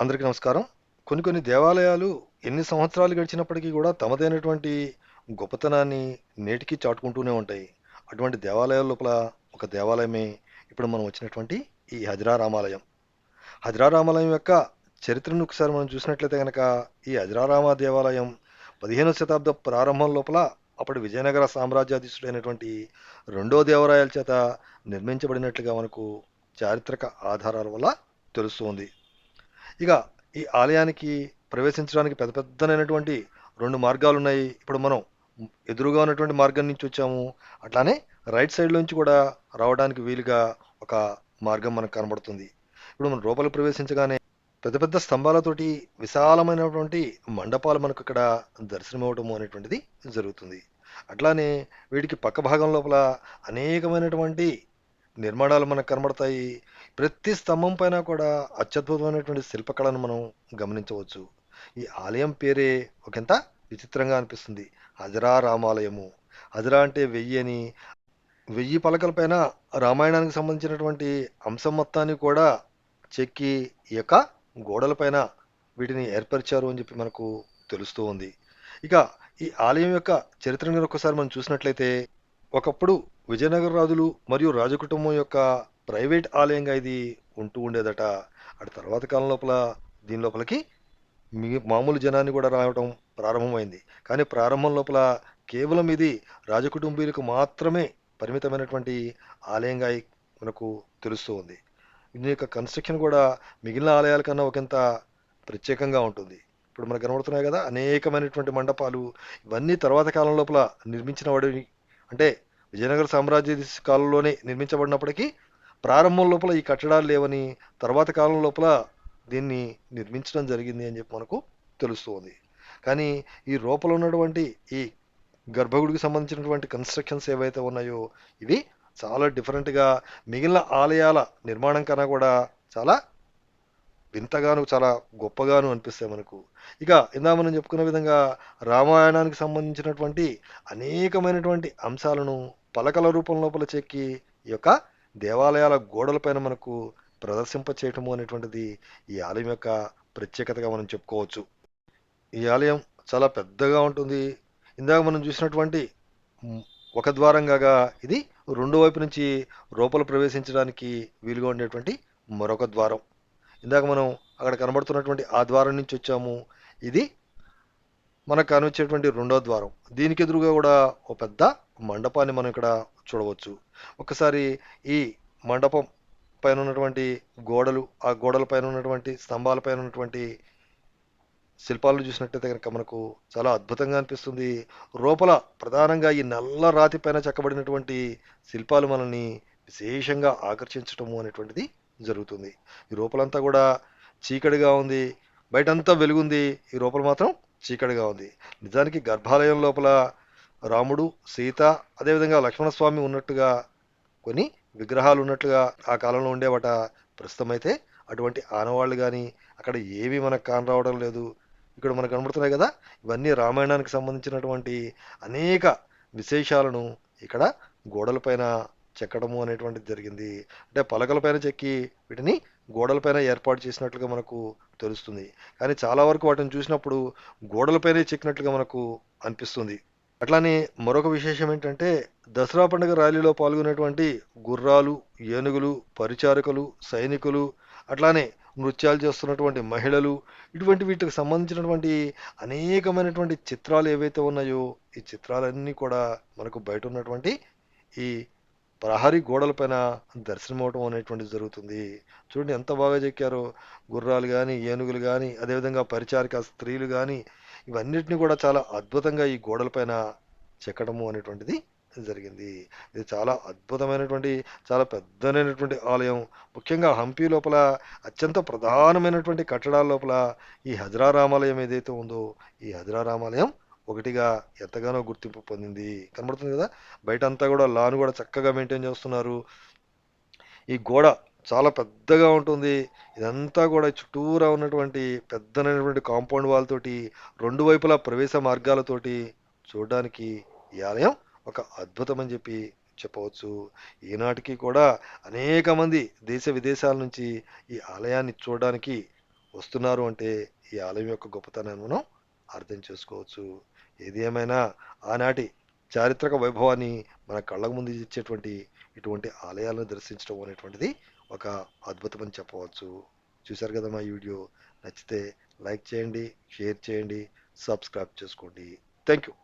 అందరికీ నమస్కారం. కొన్ని కొన్ని దేవాలయాలు ఎన్ని సంవత్సరాలు గడిచినప్పటికీ కూడా తమదైనటువంటి గొప్పతనాన్ని నేటికి చాటుకుంటూనే ఉంటాయి. అటువంటి దేవాలయాల లోపల ఒక దేవాలయమే ఇప్పుడు మనం వచ్చినటువంటి ఈ హజరా రామాలయం హజరా రామాలయం యొక్క చరిత్రను ఒకసారి మనం చూసినట్లయితే కనుక ఈ హజరారామ దేవాలయం పదిహేనవ శతాబ్ద ప్రారంభం లోపల అప్పటి విజయనగర సామ్రాజ్యాధీశుడైనటువంటి రెండో దేవరాయల చేత నిర్మించబడినట్లుగా మనకు చారిత్రక ఆధారాల వల్ల తెలుస్తుంది. ఇక ఈ ఆలయానికి ప్రవేశించడానికి పెద్ద పెద్దనైనటువంటి రెండు మార్గాలు ఉన్నాయి. ఇప్పుడు మనం ఎదురుగా ఉన్నటువంటి మార్గం నుంచి వచ్చాము. అట్లానే రైట్ సైడ్ నుంచి కూడా రావడానికి వీలుగా ఒక మార్గం మనకు కనబడుతుంది. ఇప్పుడు మనం లోపలికి ప్రవేశించగానే పెద్ద పెద్ద స్తంభాలతోటి విశాలమైనటువంటి మండపాలు మనకు ఇక్కడ దర్శనమివ్వటము అనేటువంటిది జరుగుతుంది. అట్లానే వీటికి పక్క భాగం లోపల అనేకమైనటువంటి నిర్మాణాలు మనకు కనబడతాయి. ప్రతి స్తంభం పైన కూడా అత్యద్భుతమైనటువంటి శిల్పకళను మనం గమనించవచ్చు. ఈ ఆలయం పేరే ఒకంత విచిత్రంగా అనిపిస్తుంది. హజరా రామాలయము. హజరా అంటే వెయ్యి అని. వెయ్యి పలకల పైన రామాయణానికి సంబంధించినటువంటి అంశం మొత్తాన్ని కూడా చెక్కి ఈ యొక్క గోడలపైన వీటిని ఏర్పరిచారు అని చెప్పి మనకు తెలుస్తూ ఉంది. ఇక ఈ ఆలయం యొక్క చరిత్రను ఒకసారి మనం చూసినట్లయితే ఒకప్పుడు విజయనగర రాజులు మరియు రాజకుటుంబం యొక్క ప్రైవేట్ ఆలయంగా ఇది ఉంటూ ఉండేదట. అటు తర్వాత కాలం లోపల దీని లోపలికి మీ మామూలు జనాన్ని కూడా రావడం ప్రారంభమైంది. కానీ ప్రారంభం లోపల కేవలం ఇది రాజకుటుంబీలకు మాత్రమే పరిమితమైనటువంటి ఆలయంగా మనకు తెలుస్తూ ఉంది. దీని యొక్క కన్స్ట్రక్షన్ కూడా మిగిలిన ఆలయాల కన్నా ఒకంత ప్రత్యేకంగా ఉంటుంది. ఇప్పుడు మనకు కనబడుతున్నాయి కదా అనేకమైనటువంటి మండపాలు. ఇవన్నీ తర్వాత కాలం లోపల నిర్మించిన వాడి అంటే విజయనగర సామ్రాజ్య కాలంలోనే నిర్మించబడినప్పటికీ ప్రారంభం లోపల ఈ కట్టడాలు లేవని తర్వాత కాలం లోపల దీన్ని నిర్మించడం జరిగింది అని చెప్పి మనకు తెలుస్తుంది. కానీ ఈ లోపల ఉన్నటువంటి ఈ గర్భగుడికి సంబంధించినటువంటి కన్స్ట్రక్షన్స్ ఏవైతే ఉన్నాయో ఇవి చాలా డిఫరెంట్గా మిగిలిన ఆలయాల నిర్మాణం కన్నా కూడా చాలా వింతగాను చాలా గొప్పగాను అనిపిస్తాయి మనకు. ఇక ఇందా మనం చెప్పుకున్న విధంగా రామాయణానికి సంబంధించినటువంటి అనేకమైనటువంటి అంశాలను పలకల రూపం లోపల చెక్కి ఈ యొక్క దేవాలయాల గోడలపైన మనకు ప్రదర్శింప చేయటము అనేటువంటిది ఈ ఆలయం యొక్క ప్రత్యేకతగా మనం చెప్పుకోవచ్చు. ఈ ఆలయం చాలా పెద్దగా ఉంటుంది. ఇందాక మనం చూసినటువంటి ఒక ద్వారం కాగా ఇది రెండు వైపు నుంచి లోపల ప్రవేశించడానికి వీలుగా ఉండేటువంటి మరొక ద్వారం. ఇందాక మనం అక్కడ కనబడుతున్నటువంటి ఆ ద్వారం నుంచి వచ్చాము. ఇది మనకు కనిపించేటువంటి రెండో ద్వారం. దీనికి ఎదురుగా కూడా ఒక పెద్ద మండపాన్ని మనం ఇక్కడ చూడవచ్చు. ఒకసారి ఈ మండపం పైన ఉన్నటువంటి గోడలు ఆ గోడల పైన ఉన్నటువంటి స్తంభాల పైన ఉన్నటువంటి శిల్పాలను చూసినట్టయితే కనుక మనకు చాలా అద్భుతంగా అనిపిస్తుంది. లోపల ప్రధానంగా ఈ నల్ల రాతి పైన చెక్కబడినటువంటి శిల్పాలు మనల్ని విశేషంగా ఆకర్షించటము అనేటువంటిది జరుగుతుంది. ఈ లోపలంతా కూడా చీకటిగా ఉంది. బయటంతా వెలుగుంది. ఈ లోపల మాత్రం చీకటిగా ఉంది. నిజానికి గర్భాలయం లోపల రాముడు సీత అదేవిధంగా లక్ష్మణస్వామి ఉన్నట్టుగా కొన్ని విగ్రహాలు ఉన్నట్లుగా ఆ కాలంలో ఉండేవట. ప్రస్తుతం అయితే అటువంటి ఆనవాళ్ళు కానీ అక్కడ ఏవి మనకు కానరావడం లేదు. ఇక్కడ మనకు కనబడుతున్నాయి కదా ఇవన్నీ రామాయణానికి సంబంధించినటువంటి అనేక విశేషాలను ఇక్కడ గోడలపైన చెక్కడము అనేటువంటిది జరిగింది. అంటే పలకలపైన చెక్కి వీటిని గోడలపైన ఏర్పాటు చేసినట్లుగా మనకు తెలుస్తుంది. కానీ చాలా వరకు వాటిని చూసినప్పుడు గోడలపైనే చెక్కినట్లుగా మనకు అనిపిస్తుంది. అట్లానే మరొక విశేషం ఏంటంటే దసరా పండుగ ర్యాలీలో పాల్గొనేటువంటి గుర్రాలు ఏనుగులు పరిచారకులు సైనికులు అట్లానే నృత్యాలు చేస్తున్నటువంటి మహిళలు ఇటువంటి వీటికి సంబంధించినటువంటి అనేకమైనటువంటి చిత్రాలు ఏవైతే ఉన్నాయో ఈ చిత్రాలన్నీ కూడా మనకు బయట ఉన్నటువంటి ఈ ప్రహరీ గోడలపైన దర్శనం అవటం అనేటువంటిది జరుగుతుంది. చూడండి ఎంత బాగా చెక్కారో. గుర్రాలు కానీ ఏనుగులు కానీ అదేవిధంగా పరిచారిక స్త్రీలు కానీ ఇవన్నిటిని కూడా చాలా అద్భుతంగా ఈ గోడలపైన చెక్కడము అనేటువంటిది జరిగింది. ఇది చాలా అద్భుతమైనటువంటి చాలా పెద్దనైనటువంటి ఆలయం. ముఖ్యంగా హంపి లోపల అత్యంత ప్రధానమైనటువంటి కట్టడాల లోపల ఈ హజరా రామాలయం ఏదైతే ఉందో ఈ హజరా రామాలయం ఒకటిగా ఎంతగానో గుర్తింపు పొందింది. కనబడుతుంది కదా? బయట అంతా కూడా లాను కూడా చక్కగా మెయింటైన్ చేస్తున్నారు. ఈ గోడ చాలా పెద్దగా ఉంటుంది. ఇదంతా కూడా చుట్టూరా ఉన్నటువంటి పెద్దనైనటువంటి కాంపౌండ్ వాళ్ళతోటి రెండు వైపులా ప్రవేశ మార్గాలతోటి చూడడానికి ఈ ఆలయం ఒక అద్భుతం అని చెప్పి చెప్పవచ్చు. ఈనాటికి కూడా అనేక మంది దేశ విదేశాల నుంచి ఈ ఆలయాన్ని చూడడానికి వస్తున్నారు అంటే ఈ ఆలయం యొక్క గొప్పతనాన్ని మనం అర్థం చేసుకోవచ్చు. ఏది ఏమైనా ఆనాటి చారిత్రక వైభవాన్ని మన కళ్ళకు ముందు ఇచ్చేటువంటి ఇటువంటి ఆలయాలను దర్శించడం అనేటువంటిది ఒక అద్భుతం అని చెప్పవచ్చు. చూశారు కదా మా వీడియో? నచ్చితే లైక్ చేయండి షేర్ చేయండి సబ్స్క్రైబ్ చేసుకోండి. Thank you